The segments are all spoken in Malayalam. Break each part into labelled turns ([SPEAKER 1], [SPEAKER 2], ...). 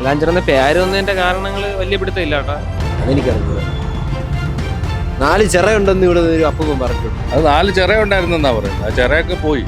[SPEAKER 1] നാലാഞ്ചിറന്ന് പേര് വന്നതിന്റെ കാരണങ്ങൾ വലിയ പിടുത്തമില്ല കേട്ടോ.
[SPEAKER 2] അതെനിക്കറിഞ്ഞത് നാല് ചിറയുണ്ടെന്ന് ഇവിടെ ഒരു അപ്പം പറഞ്ഞു
[SPEAKER 3] അത് നാല് ചിറ ഉണ്ടായിരുന്നെന്നാ പറയുന്നത്. ആ ചിറയൊക്കെ പോയി.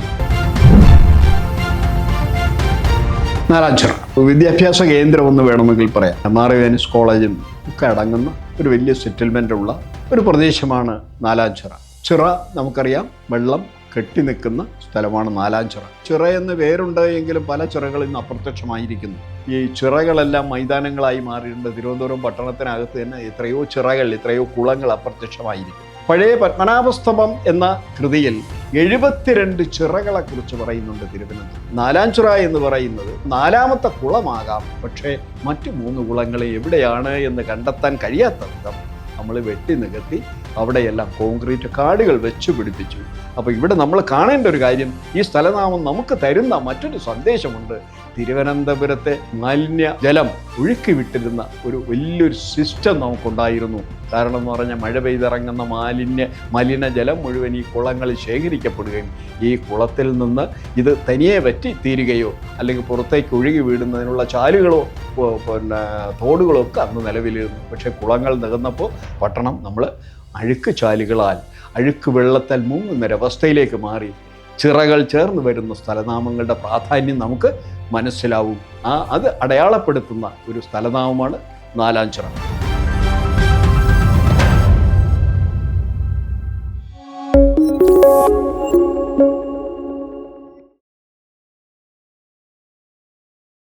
[SPEAKER 4] നാലാഞ്ചിറ. വിദ്യാഭ്യാസ കേന്ദ്രം ഒന്ന് വേണമെങ്കിൽ പറയാം. എം ആർ വെനിസ് കോളേജും ഒക്കെ അടങ്ങുന്ന ഒരു വലിയ സെറ്റിൽമെന്റ് ഉള്ള ഒരു പ്രദേശമാണ് നാലാഞ്ചിറ. ചിറ നമുക്കറിയാം. വെള്ളം കെട്ടി നിൽക്കുന്ന സ്ഥലമാണ് നാലാം ചിറ. ചിറ എന്ന് പേരുണ്ട് എങ്കിലും പല ചിറകളിൽ നിന്ന് അപ്രത്യക്ഷമായിരിക്കുന്നു. ഈ ചിറകളെല്ലാം മൈതാനങ്ങളായി മാറിയിട്ടുണ്ട്. തിരുവനന്തപുരം പട്ടണത്തിനകത്ത് തന്നെ എത്രയോ ചിറകൾ എത്രയോ കുളങ്ങൾ അപ്രത്യക്ഷമായിരിക്കും പഴയ പത്മനാഭസ്തമം എന്ന കൃതിയിൽ എഴുപത്തിരണ്ട് ചിറകളെക്കുറിച്ച് പറയുന്നുണ്ട് തിരുവനന്തപുരം. നാലാം ചിറ എന്ന് പറയുന്നത് നാലാമത്തെ കുളമാകാം. പക്ഷേ മറ്റു മൂന്ന് കുളങ്ങൾ എവിടെയാണ് എന്ന് കണ്ടെത്താൻ കഴിയാത്ത വിധം നമ്മൾ വെട്ടി നികത്തി അവിടെയെല്ലാം കോൺക്രീറ്റ് കാടുകൾ വെച്ച് പിടിപ്പിച്ചു. അപ്പോൾ ഇവിടെ നമ്മൾ കാണേണ്ട ഒരു കാര്യം ഈ സ്ഥലനാമം നമുക്ക് തരുന്ന മറ്റൊരു സന്ദേശമുണ്ട്. തിരുവനന്തപുരത്തെ മാലിന്യ ജലം ഒഴുക്കി വിട്ടിരുന്ന ഒരു വലിയൊരു സിസ്റ്റം നമുക്കുണ്ടായിരുന്നു. കാരണം എന്ന് പറഞ്ഞാൽ മഴ പെയ്തിറങ്ങുന്ന മാലിന്യ മലിനജലം മുഴുവൻ ഈ കുളങ്ങളിൽ ശേഖരിക്കപ്പെടുകയും ഈ കുളത്തിൽ നിന്ന് ഇത് തനിയെ വറ്റി തീരുകയോ അല്ലെങ്കിൽ പുറത്തേക്ക് ഒഴുകി വീടുന്നതിനുള്ള ചാലുകളോ പിന്നെ തോടുകളോ ഒക്കെ അന്ന് നിലവിലിരുന്നു. പക്ഷേ കുളങ്ങൾ നികന്നപ്പോൾ പട്ടണം നമ്മൾ അഴുക്ക് ചാലുകളാൽ അഴുക്ക് വെള്ളത്താൽ മുങ്ങുന്നൊരവസ്ഥയിലേക്ക് മാറി. ചിറകൾ ചേർന്ന് വരുന്ന സ്ഥലനാമങ്ങളുടെ പ്രാധാന്യം നമുക്ക് മനസ്സിലാവും. ആ അത് അടയാളപ്പെടുത്തുന്ന ഒരു സ്ഥലനാമമാണ് നാലാം ചിറ thank you